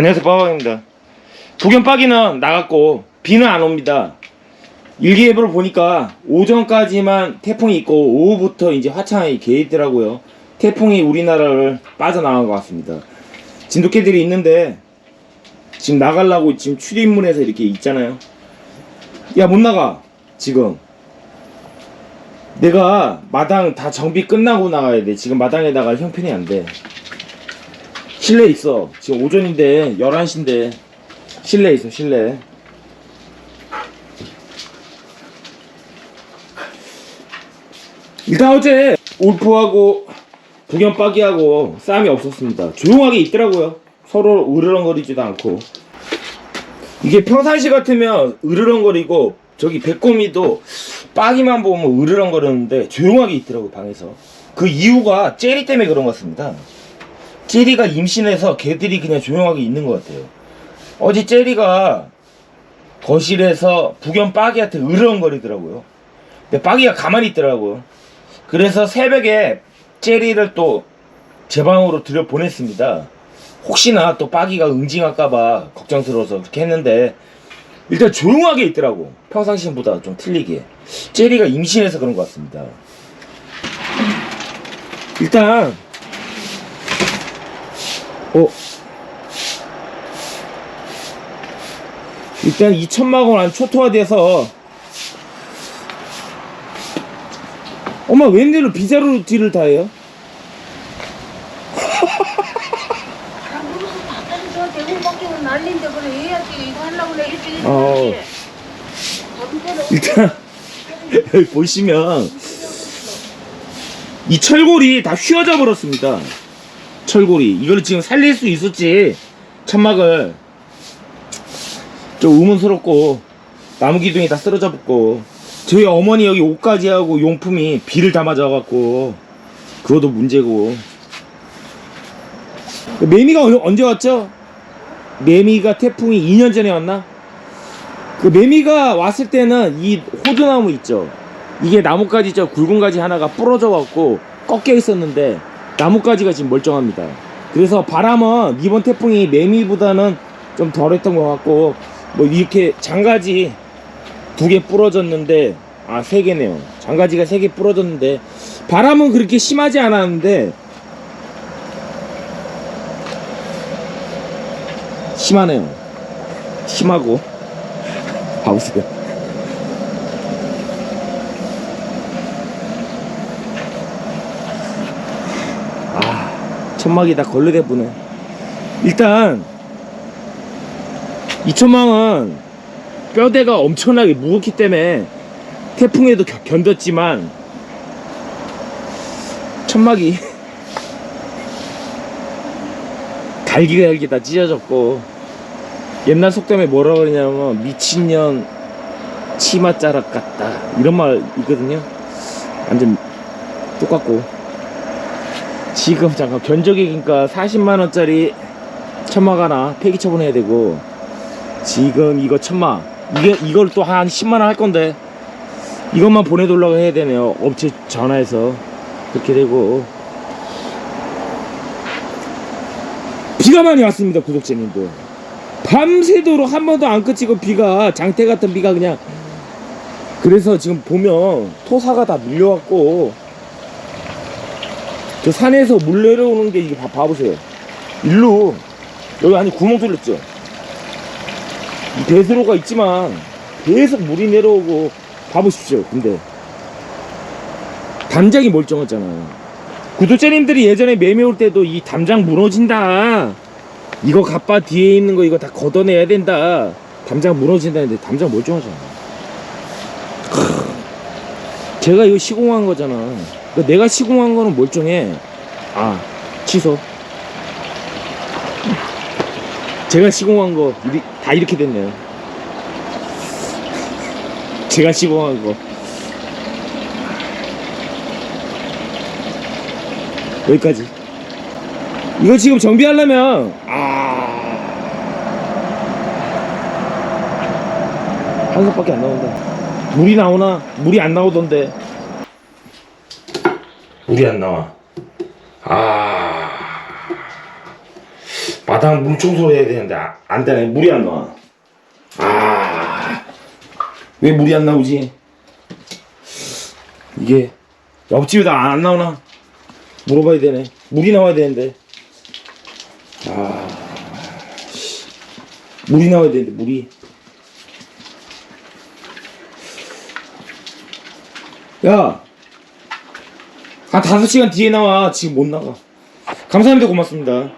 안녕하세요 빠방입니다. 북연 빠기는 나갔고 비는 안 옵니다. 일기예보를 보니까 오전까지만 태풍이 있고 오후부터 이제 화창하게 개있더라고요. 태풍이 우리나라를 빠져나간 것 같습니다. 진돗개들이 있는데 지금 나가려고 지금 출입문에서 이렇게 있잖아요. 야 못 나가 지금. 내가 마당 다 정비 끝나고 나가야 돼. 지금 마당에 나갈 형편이 안돼 실내 있어. 지금 오전인데 11시인데 실내 있어 실내. 일단 어제 울프하고 북연빠기하고 싸움이 없었습니다. 조용하게 있더라고요. 서로 으르렁거리지도 않고. 이게 평상시 같으면 으르렁거리고 저기 백곰이도 빠기만 보면 으르렁거리는데 조용하게 있더라고 방에서. 그 이유가 젤리 때문에 그런 것 같습니다. 제리가 임신해서 걔들이 그냥 조용하게 있는 것 같아요. 어제 제리가 거실에서 북연 빠기한테 으르렁거리더라고요. 근데 빠기가 가만히 있더라고요. 그래서 새벽에 제리를 또 제 방으로 들여 보냈습니다. 혹시나 또 빠기가 응징할까봐 걱정스러워서 그렇게 했는데 일단 조용하게 있더라고. 평상시보다 좀 틀리게. 제리가 임신해서 그런 것 같습니다. 일단 어. 일단 2천만 원안 초토화돼서 엄마 웬일로 비자루 뒤를 다 해요? 그래 해야지 이거 하려고 내 일찍 어. 일단 보시면 이 철골이 다 휘어져 버렸습니다. 철골이 이걸 지금 살릴 수 있었지 천막을 좀 의문스럽고 나무 기둥이 다 쓰러져 붙고 저희 어머니 여기 옷까지 하고 용품이 비를 다 맞아갖고 그것도 문제고 매미가 언- 언제 왔죠? 매미가 태풍이 2년 전에 왔나? 그 매미가 왔을 때는 이 호두나무 있죠. 이게 나뭇가지 저 굵은 가지 하나가 부러져 갖고 꺾여 있었는데 나뭇가지가 지금 멀쩡합니다. 그래서 바람은 이번 태풍이 매미보다는 좀 덜했던 것 같고 뭐 이렇게 장가지 두 개 부러졌는데 아 세 개네요. 장가지가 세 개 부러졌는데 바람은 그렇게 심하지 않았는데 심하네요. 심하고 봐보세요. 천막이 다 걸레대 보네. 일단, 이 천막은 뼈대가 엄청나게 무겁기 때문에 태풍에도 겨- 견뎠지만, 천막이 갈기갈기 다 찢어졌고, 옛날 속담에 뭐라 그러냐면 미친년 치맛자락 같다. 이런 말 있거든요. 완전 똑같고 지금 잠깐 견적이니까 40만원짜리 천막 하나 폐기 처분해야 되고 지금 이거 천막 이게 이걸 또 한 10만원 할 건데 이것만 보내달라고 해야 되네요. 업체 전화해서 그렇게 되고. 비가 많이 왔습니다 구독자님들. 밤새도록 한 번도 안 그치고 비가 장태 같은 비가 그냥. 그래서 지금 보면 토사가 다 밀려왔고 저 산에서 물 내려오는 게 이게 봐, 봐보세요 일로 여기 안에 구멍 뚫렸죠 이 배수로가 있지만 계속 물이 내려오고 봐보십시오 근데 담장이 멀쩡했잖아요 구독자님들이 예전에 매매 올 때도 이 담장 무너진다 이거 갑바 뒤에 있는 거 이거 다 걷어내야 된다. 담장 무너진다는데 담장 멀쩡하잖아. 크. 제가 이거 시공한 거잖아. 그러니까 내가 시공한 거는 멀쩡해. 아, 취소. 제가 시공한 거 다 이렇게 됐네요. 제가 시공한 거. 여기까지. 이거 지금 정비하려면 아 한 석밖에 안 나온다 물이 나오나 물이 안 나오던데 물이 안 나와. 아. 마당 물 청소를 해야 되는데 아, 안 되네. 물이 안 나와. 아 왜 물이 안 나오지? 이게 옆집에 다 안 나오나? 물어봐야 되네. 물이 나와야 되는데. 아. 씨. 물이 나와야 되는데 물이. 야 한 5시간 뒤에 나와. 지금 못 나가. 감사합니다. 고맙습니다